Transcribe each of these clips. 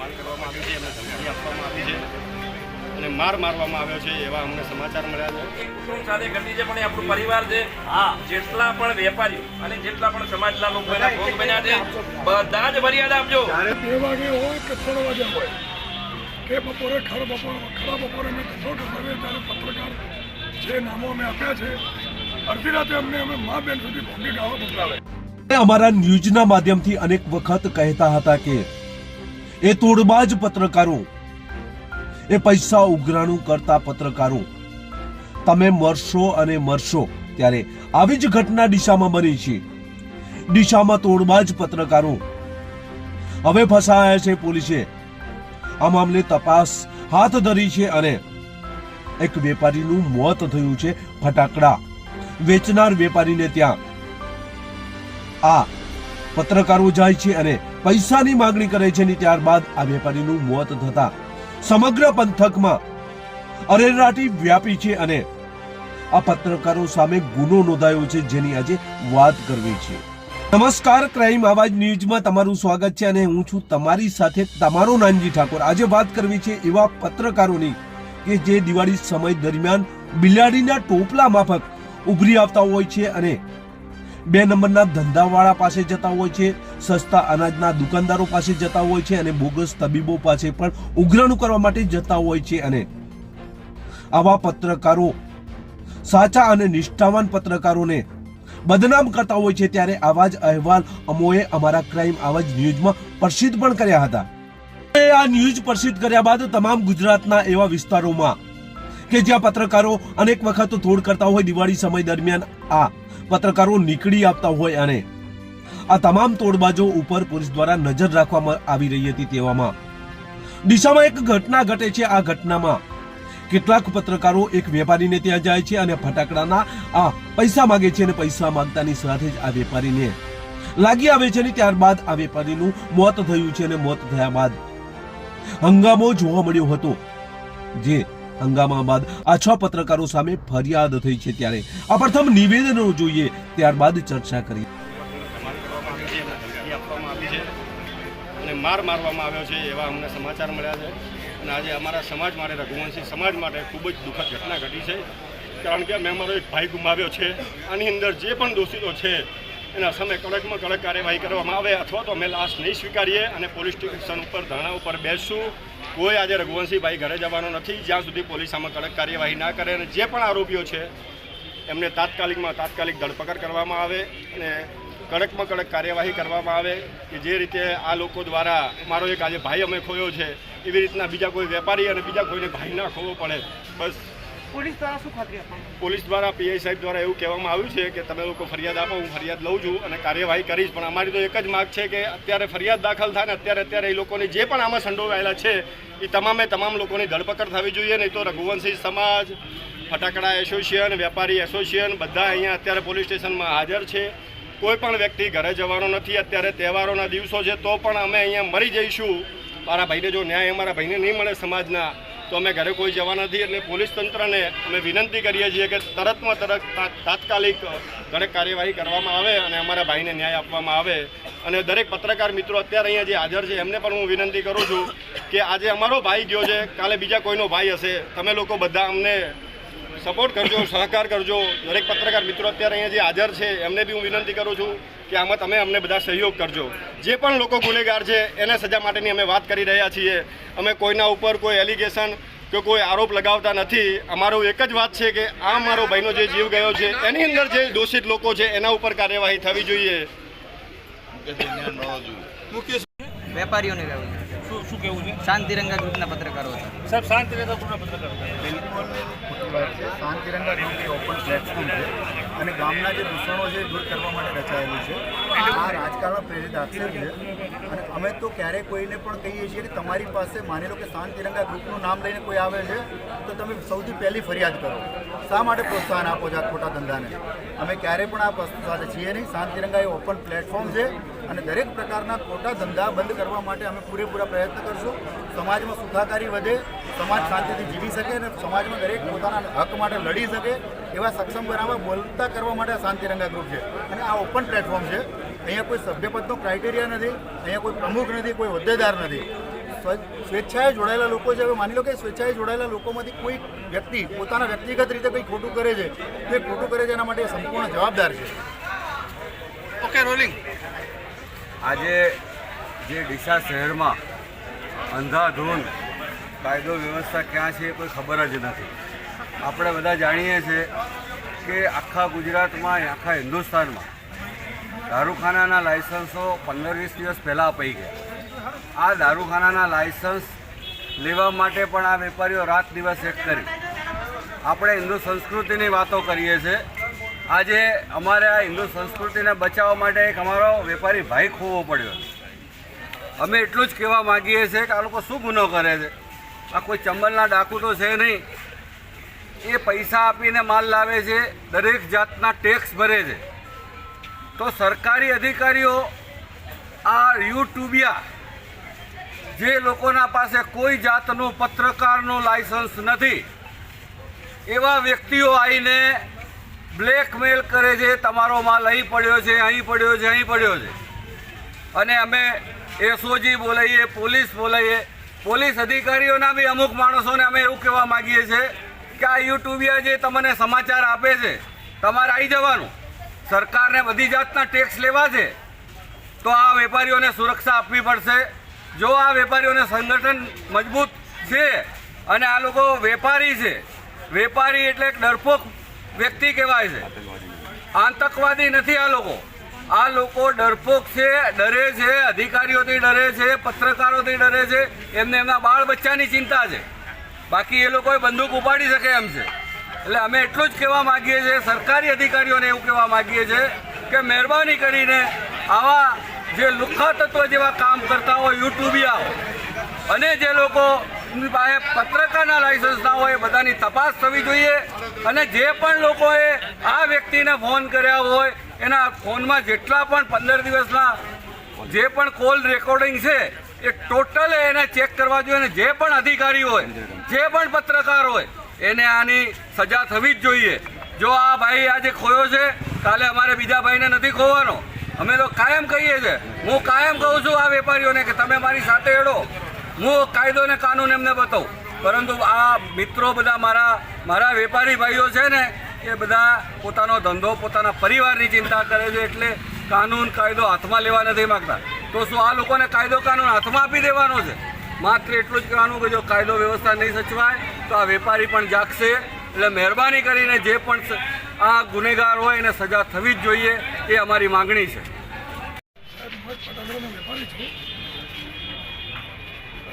ધમાલ કરવામાં આવી છે એમને ધમકી આપવામાં આવી છે. અને માર મારવામાં આવ્યો છે એવા અમને સમાચાર મળ્યા છે. કુટુંબ સાથે ઘટી છે પણ એ આપણું પરિવાર છે જેટલા પણ વેપારીઓ અને જેટલા પણ સમાજના લોકો એના ભોગ બન્યા છે બધા જ ફરિયાદ આપજો. બે વાગે હોય કે ત્રણ વાગે હોય કે બપોરે ખરા બપોર ખરા બપોરે મેં ધંધો ઢોકાવ્યો ત્યારે પત્રકાર જે નામો અમે આપ્યા છે અડધી રાતે અમને અમે મા બેન સુધી ભોગી ગાવા મોકલાવે. અમારા ન્યૂઝના માધ્યમથી અનેક વખત કહેતા હતા કે એ તોડબાજ પત્રકારો. એ પૈસા ઉઘરાણું કરતા પત્રકારો. તમે મરશો અને મરશો ત્યારે આવી જ ઘટના દિશામાં બની છે. દિશામાં તોડબાજ પત્રકારો. હવે ફસાયા છે પોલીસે. આ મામલે તપાસ હાથ ધરી છે અને એક વેપારીનું મોત થયું છે ફટાકડા. વેચનાર વેપારીને ત્યાં. આ પત્રકારો જાય છે અને પૈસાની માંગણી કરે છે અને ત્યારબાદ આ વેપારીનું મોત થતા સમગ્ર પંથકમાં અરેરાટી વ્યાપી છે અને આ પત્રકારો સામે ગુનો નોંધાયો છે જેની આજે વાત કરવી છે. નમસ્કાર, ક્રાઇમ આવાજ ન્યૂઝમાં તમારું સ્વાગત છે અને હું છું તમારી સાથે તમારો નાનજી ઠાકોર. આજે વાત કરવી છે એવા પત્રકારોની કે જે દિવાળી સમય દરમિયાન બિલાડીના ટોપલા માફક ઉભરી આવતા હોય છે અને બે નંબરના ધંધાવાળા પાસે જતા હોય છે, સસ્તા અનાજના દુકાનદારો પાસે જતા હોય છે અને બોગસ તબીબો પાસે પણ ઉઘરાણું કરવા માટે જતા હોય છે અને આવા પત્રકારો, સાચા અને નિષ્ઠાવાન પત્રકારોને બદનામ કરતા હોય છે ત્યારે આવા જ અહેવાલ અમોએ અમારા ક્રાઇમ જ ન્યૂઝમાં પ્રસિદ્ધ પણ કર્યા હતા. આ ન્યૂઝ પ્રસિદ્ધ કર્યા બાદ તમામ ગુજરાતના એવા વિસ્તારોમાં કે જ્યાં પત્રકારો અનેક વખત તોડ કરતા હોય દિવાળી સમય દરમિયાન આ પત્રકારો નીકળી આપતા હોય અને આ તમામ તોડબાજો ઉપર પોલીસ દ્વારા નજર રાખવામાં આવી રહી હતી તેવામાં. દિશામાં એક ઘટના ઘટે છે. આ ઘટનામાં કેટલાક પત્રકારો એક વેપારીને ત્યાં જાય છે અને ફટાકડાના આ પૈસા માંગે છે અને પૈસા માંગતાની સાથે જ આ વેપારીને લાગી આવે છે અને ત્યારબાદ આ વેપારીનું મોત થયું છે અને મોત થયા બાદ હંગામો જોવા મળ્યો હતો. જે હંગામા બાદ આ છ પત્રકારો સામે ફરિયાદ થઈ છે ત્યારે. આ પ્રથમ નિવેદનો જોઈએ, ત્યારબાદ ચર્ચા કરી. અને માર મારવામાં આવ્યો છે એવા અમને સમાચાર મળ્યા છે. અને આજે અમારા સમાજ માટે, રઘુવંશી સમાજ માટે ખૂબ જ દુઃખદ ઘટના ઘટી છે. કારણ કે મેં મારો એક ભાઈ ગુમાવ્યો છે. આની અંદર જે પણ દોષિતો છે, એના સામે કડકમાં કડક કાર્યવાહી કરવામાં આવે અથવા તો અમે લાશ નહીં સ્વીકારીએ અને પોલીસ સ્ટેશન ઉપર ધરણા ઉપર બેસશું. કોઈ આજે રઘુવંશીભાઈ ઘરે જવાનો નથી, જ્યાં સુધી પોલીસ આમાં કડક કાર્યવાહી ના કરે અને જે પણ આરોપીઓ છે, એમને તાત્કાલિકમાં તાત્કાલિક ધરપકડ કરવામાં આવે અને કડકમાં કડક કાર્યવાહી કરવામાં આવે કે જે રીતે આ લોકો દ્વારા, મારો એક આજે ભાઈ અમે ખોયો છે, એવી રીતના બીજા કોઈ વેપારી અને બીજા કોઈને ભાઈ ના ખોવો પડે. બસ. પોલીસ દ્વારા શું ખાતરી આપવામાં પોલીસ દ્વારા પીઆઈ સાહેબ દ્વારા એવું કહેવામાં આવ્યું છે કે તમે લોકો ફરિયાદ આપો, હું ફરિયાદ લઉં છું અને કાર્યવાહી કરીશ. પણ અમારી તો એક જ માગ છે કે અત્યારે ફરિયાદ દાખલ થાય ને અત્યારે અત્યારે એ લોકોને જે પણ આમાં સંડોવાયેલા છે, એ તમામે તમામ લોકોની ધરપકડ થવી જોઈએ. નહીં તો રઘુવંશી સમાજ, ફટાકડા એસોસિએશન, વેપારી એસોસિએશન બધા અહીંયા અત્યારે પોલીસ સ્ટેશનમાં હાજર છે. કોઈ પણ વ્યક્તિ ઘરે જવાનો નથી, અત્યારે તહેવારોના દિવસો છે, તો પણ અમે અહીંયા મરી જઈશું. મારા ભાઈને જો ન્યાય અમારા ભાઈને નહીં મળે સમાજના તો અમે ઘરે કોઈ જવા નથી એટલે પોલીસ તંત્રને અમે વિનંતી કરીએ છીએ કે તરતમાં તરત તાત્કાલિક કડક કાર્યવાહી કરવામાં આવે અને અમારા ભાઈને ન્યાય આપવામાં આવે. અને દરેક પત્રકાર મિત્રો અત્યારે અહીંયા જે હાજર છે, એમને પણ હું વિનંતી કરું છું કે આજે અમારો ભાઈ ગયો છે, કાલે બીજા કોઈનો ભાઈ હશે. તમે લોકો બધા અમને સપોર્ટ કરજો સહકાર કરજો. દરેક પત્રકાર મિત્રો અત્યારે અહીંયા જે હાજર છે એમને બી હું વિનંતી કરું છું કે આમાં તમે અમને બધા સહયોગ કરજો. જે પણ લોકો ગુનેગાર છે એને સજા માટેની અમે વાત કરી રહ્યા છીએ. અમે કોઈના ઉપર કોઈ એલિગેશન કે કોઈ આરોપ લગાવતા નથી. અમારો એક જ વાત છે કે આ મારો ભાઈનો જે જીવ ગયો છે એની અંદર જે દોષિત લોકો છે એના ઉપર કાર્યવાહી થવી જોઈએ. વેપારીઓને શું શું કેવું છે? શાંતિરંગા ગ્રુપના પત્રકારો હતા સાહેબ શાંતિરંગા ગ્રુપના પત્રકારો. બિલકુલ. ખોટી વાત છે. શાંતિરંગા ગ્રુપ એ ઓપન પ્લેટફોર્મ છે. અને ગામના જે દૂષણો છે દૂર કરવા માટે રચાયેલું છે. આ રાજકારણ પ્રેરિત આક્ષેપ છે. અને અમે તો ક્યારેય કોઈને પણ કહીએ છીએ કે તમારી પાસે માની લો કે શાંતિરંગા ગ્રુપનું નામ લઈને કોઈ આવે છે, તો તમે સૌથી પહેલી ફરિયાદ કરો. શા માટે પ્રોત્સાહન આપો છો આ ખોટા ધંધાને? અમે ક્યારેય પણ આ વસ્તુ સાથે છીએ નહીં. શાંતિરંગા એ ઓપન પ્લેટફોર્મ છે અને દરેક પ્રકારના ખોટા ધંધા બંધ કરવા માટે અમે પૂરેપૂરા પ્રયત્ન કરશું. સમાજમાં સુખાકારી વધે, સમાજ શાંતિથી જીવી શકે અને સમાજમાં દરેક પોતાના હક માટે લડી શકે એવા સક્ષમ બનાવવા, બોલતા કરવા માટે શાંતિરંગા ગ્રુપ છે. અને આ ઓપન પ્લેટફોર્મ છે. અહીંયા કોઈ સભ્યપદનો ક્રાઇટેરિયા નથી અહીંયા કોઈ પ્રમુખ નથી કોઈ હોદ્દેદાર નથી. સ્વેચ્છાએ જોડાયેલા લોકો છે. હવે માની લો કે સ્વેચ્છાએ જોડાયેલા લોકોમાંથી કોઈ વ્યક્તિ પોતાના વ્યક્તિગત રીતે કંઈ ખોટું કરે છે તે ખોટું કરે છે એના માટે સંપૂર્ણ જવાબદાર છે. આજે જે ડીસા શહેરમાં અંધાધૂન કાયદો વ્યવસ્થા ક્યાં છે એ કોઈ ખબર જ નથી. આપણે બધા જાણીએ છીએ કે આખા ગુજરાતમાં આખા હિન્દુસ્તાનમાં દારૂખાનાના લાયસન્સો પંદર વીસ દિવસ પહેલાં અપાઈ ગયા. આ દારૂખાનાના લાયસન્સ લેવા માટે પણ આ વેપારીઓ રાત દિવસ એક કરી. આપણે હિન્દુ સંસ્કૃતિની વાતો કરીએ છીએ. આજે અમારે આ હિન્દુ સંસ્કૃતિને બચાવવા માટે એક અમારો વેપારી ભાઈ ખોવો પડ્યો અમે એટલું જ કહેવા માગીએ છીએ કે આ લોકો શું ગુનો કરે છે? આ કોઈ ચંબલના ડાકુ તો છે નહીં. એ પૈસા આપીને માલ લાવે છે, દરેક જાતના ટેક્સ ભરે છે. તો સરકારી અધિકારીઓ આ યુટ્યુબિયા જે લોકોના પાસે કોઈ જાતનું પત્રકારનું લાયસન્સ નથી, એવા વ્યક્તિઓ આવીને બ્લેકમેલ કરે છે તમારો માલ અહીં પડ્યો છે, અહીં પડ્યો છે, અહીં પડ્યો છે. અને અમે એસઓજી બોલાવીએ, પોલીસ બોલાવીએ. પોલીસ અધિકારીઓના બી અમુક માણસોને અમે એવું કહેવા માગીએ છીએ કે આ યુટ્યુબિયા જે તમને સમાચાર આપે છે, તમારે આવી જવાનું. સરકારને બધી જાતના ટેક્સ લેવા છે, તો આ વેપારીઓને સુરક્ષા આપવી પડશે. જો આ વેપારીઓને સંગઠન મજબૂત છે અને આ લોકો વેપારી છે, વેપારી એટલે એક ડરપોક વ્યક્તિ કહેવાય છે. આતંકવાદી નથી આ લોકો. આ લોકો ડરપોક છે, ડરે છે, અધિકારીઓથી ડરે છે, પત્રકારોથી ડરે છે, એમને એમના બાળ બચ્ચાની ચિંતા છે. બાકી એ લોકોએ બંદૂક ઉપાડી શકે એમ છે. એટલે અમે એટલું જ કહેવા માગીએ છીએ, સરકારી અધિકારીઓને એવું કહેવા માગીએ છીએ કે મહેરબાની કરીને આવા જે લુખા તત્વ જેવા કામ કરતા હોય યુટ્યુબિયાઓ અને જે લોકો પાસે પત્રકારના લાયસન્સ ના હોય બધાની તપાસ થવી જોઈએ. અને જે પણ લોકોએ આ વ્યક્તિને ફોન કર્યા હોય, એના ફોનમાં જેટલા પણ પંદર દિવસના જે પણ કોલ રેકોર્ડિંગ છે, એ ટોટલ એને ચેક કરવા જોઈએ. અને જે પણ અધિકારી હોય, જે પણ પત્રકાર હોય એને આની સજા થવી જ જોઈએ. જો આ ભાઈ આજે ખોયો છે, કાલે અમારે બીજા ભાઈને નથી ખોવાનો. અમે તો કાયમ કહીએ છીએ. હું કાયમ કહું છું આ વેપારીઓને કે તમે મારી સાથે એડો હું કાયદો ને કાનૂન એમને બતાવું. પરંતુ આ મિત્રો બધા મારા મારા વેપારી ભાઈઓ છે ને, એ બધા પોતાનો ધંધો, પોતાના પરિવારની ચિંતા કરે છે એટલે કાનૂન કાયદો હાથમાં લેવા નથી માગતા. તો શું આ લોકોને કાયદો કાનૂન હાથમાં આપી દેવાનો છે? માત્ર એટલું જ કહેવાનું કે જો કાયદો વ્યવસ્થા નહીં સચવાય તો આ વેપારી પણ જાગશે. એટલે મહેરબાની કરીને જે પણ આ ગુનેગાર હોય એને સજા થવી જ જોઈએ, એ અમારી માંગણી છે.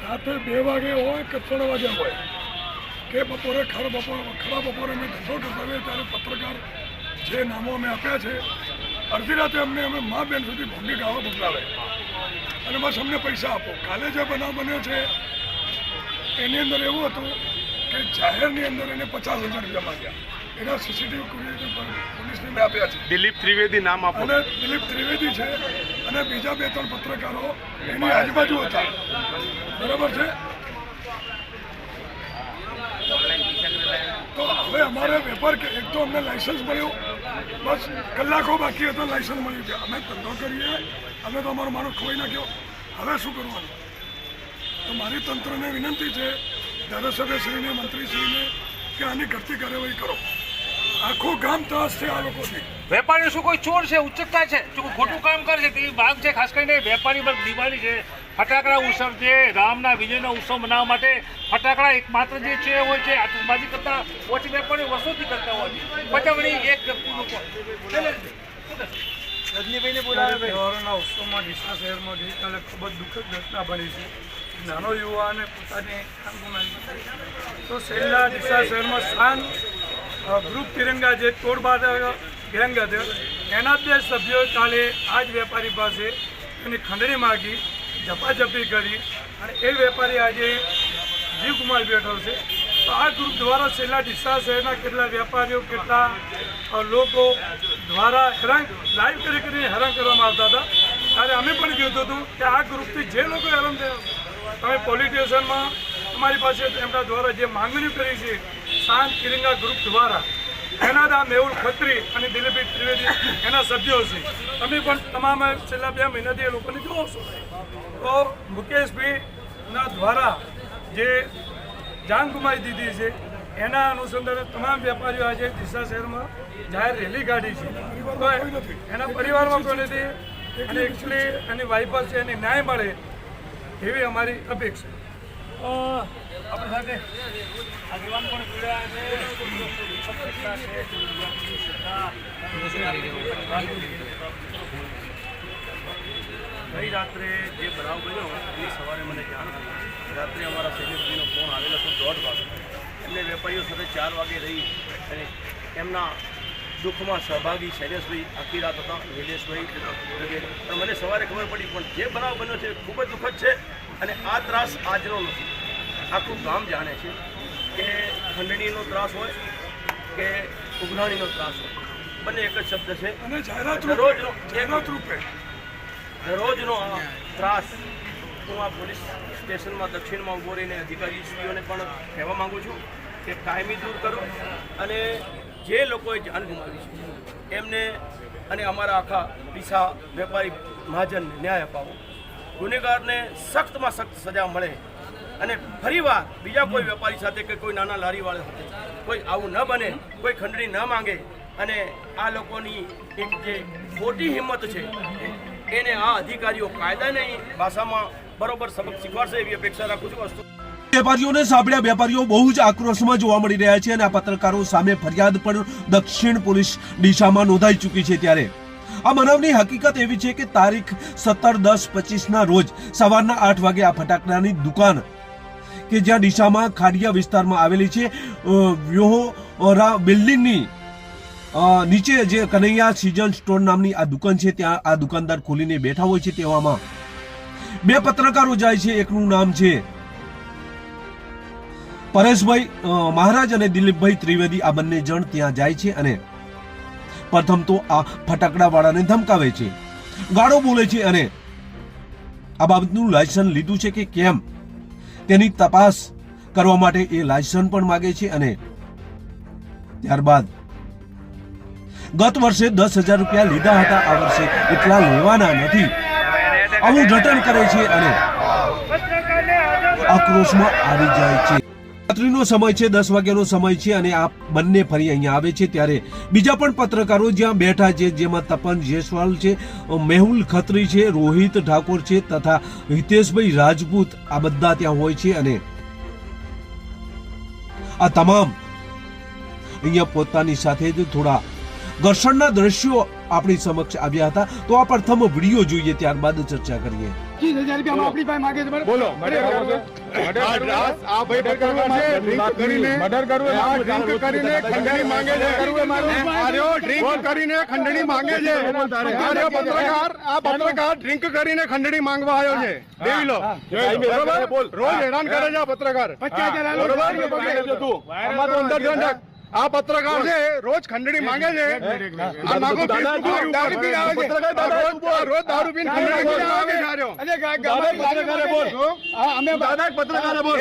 રાત્રે બે વાગે હોય કે ત્રણ વાગે હોય, કે બપોરે ખરા બપોર ખરા બપોરે અમે ધંધો કરતા હોઈએ ત્યારે પત્રકાર જે નામો અમે આપ્યા છે, અડધી રાતે અમને અમે મા બેન સુધી ભોંગી ગાવા મોકલાવે અને બસ અમને પૈસા આપો. કાલે જે બનાવ બન્યો છે, એની અંદર એવું હતું કે જાહેરની અંદર એને પચાસ હજાર રૂપિયા માંગ્યા. એના સીસીટીવી પોલીસને મેં આપ્યા છે. દિલીપ ત્રિવેદી નામ આપો. અને દિલીપ ત્રિવેદી છે અને બીજા બે ત્રણ પત્રકારો એની આજુબાજુ હતા. બરાબર છે? તો હવે અમારે વેપાર કે એક તો અમને લાયસન્સ મળ્યું. બસ કલાકો બાકી હતો લાયસન્સ મળ્યું છે. અમે ધંધો કરીએ અમે તો અમારો માણસ ખોઈ નાખ્યો. હવે શું કરવાનું? તો મારી તંત્રને વિનંતી છે ધારાસભ્યશ્રીને મંત્રીશ્રીને કે આની ઘટતી કાર્યવાહી કરો. આખું ગામ ત્રાસ છે આ લોકોથી. વેપારી શું કોઈ ચોર છે ઉચ્ચકતા છે? જો કોઈ ખોટું કામ કરે છે તેવી માંગ છે ખાસ કરીને વેપારી પર દિવાળી છે ફટાકડા ઉત્સવ છે રામના વિજયનો ઉત્સવ મનાવવા માટે ફટાકડા એકમાત્ર જે છે હોય છે આતંકબાજી કરતા ઓછી વેપારી વર્ષોથી કરતા હોય છે. પચવણી એક. ત્યારે તહેવારોના ઉત્સવમાં ડીસા શહેરમાં ગઈકાલે ખૂબ જ દુઃખદ ઘટના બની છે. નાનો યુવાને પોતાની તો છેલ્લા ડીસા શહેરમાં શાન ગ્રુપ તિરંગા જે તોડબાદ ગેંગ હતો એના બે સભ્યોએ કાલે આ જ વેપારી પાસે એની ખંડણી માગી ઝપાઝપી કરી અને એ વેપારી આજે જીવ ગુમાવી બેઠો છે. તો આ ગ્રુપ દ્વારા છેલ્લા ડીસા શહેરના કેટલા વેપારીઓ, કેટલા લોકો દ્વારા હેરાન, લાઈવ કરી કરીને હેરાન કરવામાં આવતા હતા. ત્યારે અમે પણ કીધું હતું કે આ ગ્રુપથી જે લોકો હેરાન થયા તમે પોલીસ સ્ટેશનમાં અમારી પાસે એમના દ્વારા જે માંગણી કરી છે, શાંત તિરંગા ગ્રુપ દ્વારા એના દા મેહુલ ખત્રી અને દિલીપી ત્રિવેદી એના સભ્યો છે. તમે પણ તમામ છેલ્લા બે મહિનાથી એ લોકોને જોવો છો. તો મુકેશભાઈના દ્વારા જે જાન ગુમાવી દીધી છે, એના અનુસંધાને તમામ વેપારીઓ આજે ડીસા શહેરમાં જાહેર રેલી કાઢી છે. એના પરિવારમાં કોઈ નથી. અને એકચ્યુઅલી એની વાઇફ છે, એને ન્યાય મળે. એવી અમારી અપેક્ષા. આપણી સાથે આગેવાન પણ જોડાયા છે ગઈ રાત્રે જે બનાવ બન્યો એ સવારે મને જાણ થઈ રાત્રે અમારા શૈલેષભાઈનો ફોન આવેલો હતો દોઢ વાગે. એમને વેપારીઓ સાથે ચાર વાગે રહી અને એમના દુઃખમાં સહભાગી શૈલેષભાઈ આખી રાત હતા નિલેશભાઈ મને સવારે ખબર પડી પણ જે બનાવ બન્યો છે ખૂબ જ દુઃખદ છે અને આ ત્રાસ આજનો નથી. આખું ગામ જાણે છે કે ખંડણીનો ત્રાસ હોય કે ઉઘરાણીનો ત્રાસ હોય. બંને એક જ શબ્દ છે. અને દરરોજનો જાહેરાત રૂપે. દરરોજનો આ ત્રાસ હું આ પોલીસ સ્ટેશનમાં દક્ષિણમાં ઊભો રહીને અધિકારીશ્રીઓને પણ કહેવા માગું છું કે કાયમી દૂર કરો અને જે લોકોએ જાન ગુમાવી છે, એમને અને અમારા આખા પીસા વેપારી મહાજનને ન્યાય અપાવો. ગુનેગારને સખ્તમાં સખ્ત સજા મળે અને ફરીવાર બીજા કોઈ વેપારી સાથે કે કોઈ નાના લારીવાળા સાથે કોઈ આવું ન બને, કોઈ ખંડણી ન માંગે અને આ લોકોની એક જે ખોટી હિંમત છે, એને આ અધિકારીઓ કાયદાની ભાષામાં બરોબર સબક શીખવાડશે એવી અપેક્ષા રાખું છું. અસ્તુ વેપારીઓને સાંભળ્યા વેપારીઓ બહુ જ આક્રોશમાં જોવા મળી રહ્યા છે અને આ પત્રકારો સામે ફરિયાદ પણ દક્ષિણ પોલીસ દિશામાં નોંધાઈ ચૂકી છે ત્યારે. આ બનાવની હકીકત એવી છે કે તારીખ સત્તર દસ પચીસના રોજ સવારના આઠ વાગે આ ફટાકડાની દુકાન કે જ્યાં દિશામાં ખાડિયા વિસ્તારમાં આવેલી છે વ્યોહોરા બિલ્ડિંગની નીચે જે કનૈયા સિઝન સ્ટોર નામની આ દુકાન છે, ત્યાં આ દુકાનદાર ખોલીને બેઠા હોય છે તેવામાં. બે પત્રકારો જાય છે, એકનું નામ છે પરેશભાઈ મહારાજ અને દિલીપભાઈ ત્રિવેદી આ બંને જણ ત્યાં જાય છે અને પ્રથમ તો આ ફટાકડા વાળાને ધમકાવે છે. ગાળો બોલે છે અને આ બાબતનું લાયસન્સ લીધું છે કે કેમ? તેની તપાસ કરવા માટે એ લાયસન્સ પણ માગે છે અને ત્યારબાદ ગત વર્ષે દસ હજાર રૂપિયા લીધા હતા. આ વર્ષે એટલા લેવાના નથી. આવું જટણ કરે છે અને આક્રોશમાં આવી જાય છે. રાત્રિનો સમય છે દસ વાગ્યાનો સમય છે અને આ બંને ફરી અહીંયા આવે છે ત્યારે બીજા પણ પત્રકારો જ્યાં બેઠા છે જેમાં તપન જયસ્વાલ છે મેહુલ ખત્રી છે રોહિત ઠાકોર છે તથા હિતેશભાઈ રાજપૂત આ બધા ત્યાં હોય છે અને આ તમામ અહીંયા પોતાની સાથે જ થોડા ઘર્ષણના દ્રશ્યો આપણી સમક્ષ આવ્યા હતા. તો આ પ્રથમ વીડિયો જોઈએ ત્યારબાદ ચર્ચા કરીએ. ડ્રિંક કરીને ખંડણી માંગે છે. આ પત્રકાર આ પત્રકાર ડ્રિંક કરીને ખંડણી માંગવા આવ્યો છે. દેવી લો. બરોબર? રોજ હેરાન કરે છે આ પત્રકાર. બરોબર? અંદર. આ પત્રકાર છે રોજ ખંડણી માંગે છે. આ દારૂ પીને આવે છે. રોજ- દારૂ પીને ખંડણી માંગે છે. આ રહ્યો. દાદા એક પત્રકારે બોલ.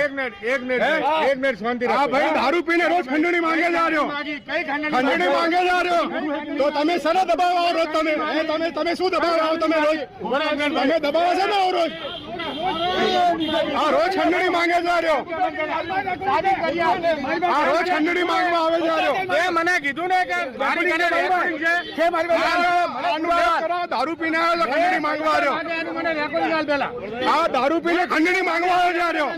આ ભાઈ દારૂ પીને રોજ ખંડણી માંગે છે આ રહ્યો. ખંડણી માંગે છે? આ તો તમે શેના દબાવ આવો રોજ તમે? તમે તમે શું દબાવ? આવો તમે રોજ. તમે દબાવો છો ને રોજ? આ રોજ ખંડણી માંગે છે રહ્યો. આ રોજ ખંડણી માંગવા આવે છે રહ્યો એ મને કીધું ને કે દારૂ પીને દારૂ પીને આવ્યો ખંડણી માંગવા આવ્યો આ દારૂ પીને ખંડણી માંગવા આવ્યો છે રહ્યો.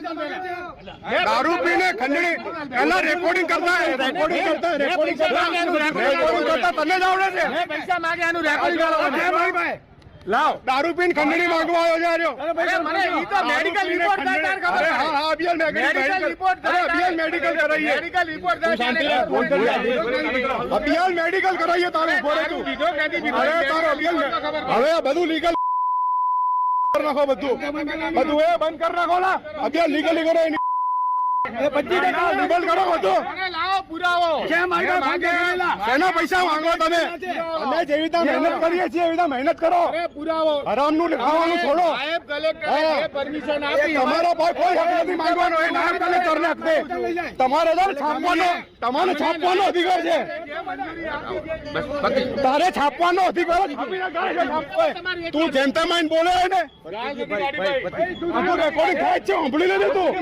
દારૂ પીને ખંડણી પેલા રેકોર્ડિંગ કરતા રેકોર્ડિંગ કરતા રેકોર્ડિંગ કરતા રેકોર્ડિંગ કરતા. તને જ આવડે છે. પૈસા માંગે એનું રેકોર્ડિંગ લાવ. દારૂ પીને ખંડણી માંગવા આવ્યો છે. મેડિકલ રિપોર્ટ અરે હા હા અભિયાન મેડિકલ રિપોર્ટ અરે અભિયાન મેડિકલ કરાઈએ મેડિકલ રિપોર્ટ અભિયાન મેડિકલ કરાઈએ તારું રહે તું. અરે તારો અભિયાન હવે આ બધું લીગલ કરી નાખો બધું. બધું એ બંધ કરી નાખો ના અભિયાન લીગલી કરો એની પચીસ ટકા લીગલ કરો બધું શેના પૈસા માંગો તમે અમે જેવી રીતે મહેનત કરીએ છીએ એવી રીતે મહેનત કરો હરામનું ને ખાવાનું છોડો તમારો ભાઈ કોઈ હક નથી માંગવાનો એ નાયબ તમારે છાપવાનો તમારે છાપવાનો અધિકાર છે તારે છાપવાનો અધિકાર. તું જેમ તેમ આઈને બોલે છે ને રેકોર્ડિંગ થાય છે સાંભળી લેજે તું.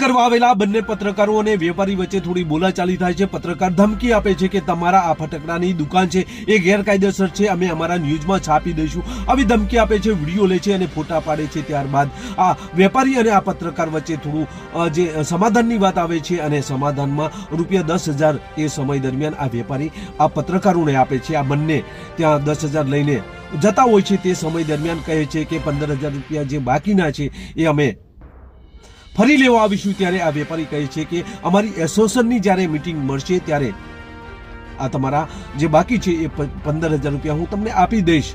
કરવા આવેલા બંને પત્રકારો અને વેપારી વચ્ચે થોડી બોલાચાલી થાય છે. પત્રકાર ધમકી આપે છે કે તમારા આ ફટકડાની દુકાન છે, એ ગેરકાયદેસર છે, અમે અમારા ન્યૂઝમાં છાપી દઈશું. આવી ધમકી આપે છે, વીડિયો લે છે અને ફોટા પાડે છે ત્યારબાદ. આ વેપારી અને આ પત્રકાર વચ્ચે થોડું જે સમાધાનની વાત આવે છે અને સમાધાનમાં રૂપિયા દસ હજાર એ સમય દરમિયાન આ વેપારી આ પત્રકારોને આપે છે. આ બંને ત્યાં દસ હજાર લઈને જતા હોય છે તે સમય દરમિયાન કહે છે કે પંદર હજાર રૂપિયા જે બાકીના છે એ અમે ફરી લેવા આવીશું ત્યારે આ વેપારી કહે છે કે અમારી એસોસિએશનની જ્યારે મીટિંગ મળશે ત્યારે આ તમારા જે બાકી છે એ પંદર હજાર રૂપિયા હું તમને આપી દઈશ.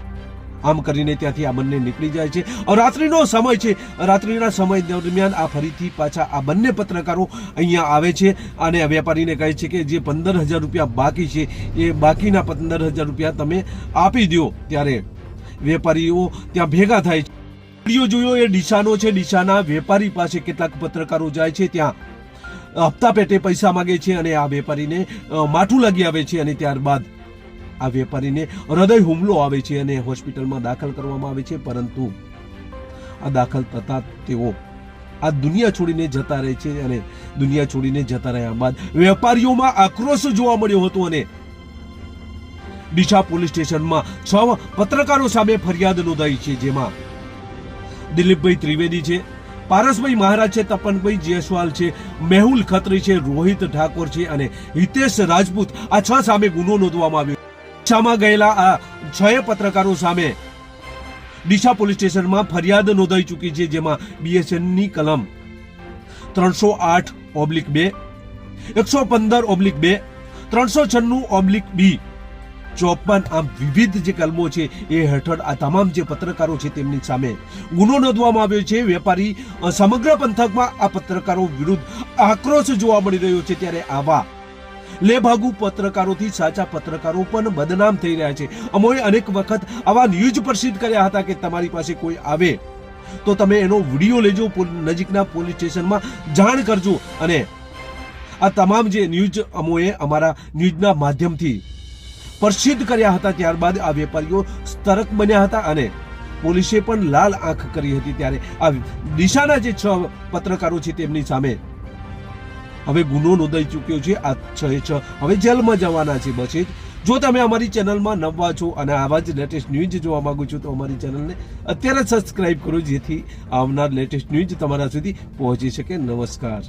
આમ કરીને ત્યાંથી આ બંને નીકળી જાય છે. રાત્રિનો સમય છે. રાત્રિના સમય દરમિયાન આ ફરીથી પાછા આ બંને પત્રકારો અહીંયા આવે છે અને વેપારીને કહે છે કે જે પંદર હજાર રૂપિયા બાકી છે, એ બાકીના પંદર હજાર રૂપિયા તમે આપી દો ત્યારે વેપારીઓ ત્યાં ભેગા થાય છે. વીડિયો જોયો એ ડીસાનો છે. ડીસાના વેપારી પાસે કેટલાક પત્રકારો જાય છે. ત્યાં હપ્તા પેટે પૈસા માગે છે અને આ વેપારીને માઠું લાગી આવે છે અને ત્યારબાદ આ વેપારીને હૃદય હુમલો આવે છે અને હોસ્પિટલમાં દાખલ કરવામાં આવે છે, પરંતુ આ દાખલ થતા તેઓ આ દુનિયા છોડીને જતા રહે છે અને દુનિયા છોડીને જતા રહ્યા બાદ વેપારીઓમાં આક્રોશ જોવા મળ્યો હતો અને ડીસા પોલીસ સ્ટેશનમાં છ પત્રકારો સામે ફરિયાદ નોંધાઈ છે, જેમાં દિલીપભાઈ ત્રિવેદી છે, પારસભાઈ મહારાજ છે, તપનભાઈ જયસ્વાલ છે, મેહુલ ખત્રી છે, રોહિત ઠાકોર છે અને હિતેશ રાજપૂત. આ છ સામે ગુનો નોંધવામાં આવ્યો. ડીસામાં ગયેલા આ છ પત્રકારો સામે ડીસા પોલીસ સ્ટેશનમાં ફરિયાદ નોંધાઈ ચૂકી છે, જેમાં બીએસએનની કલમ ત્રણસો આઠ ઓબ્લિક બે, એકસો પંદર ઓબ્લિક બે, ત્રણસો છન્નું ઓબ્લિક બી. ચોપન આમ વિવિધ જે કલમો છે, એ હેઠળ આ તમામ જે પત્રકારો છે તેમની સામે ગુનો નોંધવામાં આવ્યો છે. વેપારી સમગ્ર પંથકમાં આ પત્રકારો વિરુદ્ધ આક્રોશ જોવા મળી રહ્યો છે. ત્યારે આવા લેભાગુ પત્રકારોથી સાચા પત્રકારો પણ બદનામ થઈ રહ્યા છે. અમોએ અનેક વખત આવા ન્યૂઝ પ્રસિદ્ધ કર્યા હતા કે તમારી પાસે કોઈ આવે તો તમે એનો વીડિયો લેજો નજીકના પોલીસ સ્ટેશનમાં જાણ કરજો અને આ તમામ જે ન્યૂઝ અમોએ અમારા ન્યૂઝના માધ્યમથી પ્રસિદ્ધ કર્યા હતા ત્યારબાદ આ વેપારીઓ સ્તરક બન્યા હતા અને પોલીસે પણ લાલ આંખ કરી હતી ત્યારે. આ દિશાના જે છ પત્રકારો છે તેમની સામે હવે ગુનો નોંધાઈ ચૂક્યો છે, આ છ છ. હવે જેલમાં જવાના છે બસે જો તમે અમારી ચેનલમાં નવા છો અને આવા જ લેટેસ્ટ ન્યૂઝ જોવા માગો છો, તો અમારી ચેનલને અત્યારે સબસ્ક્રાઈબ કરો, જેથી આવનાર લેટેસ્ટ ન્યૂઝ તમારા સુધી પહોંચી શકે. નમસ્કાર.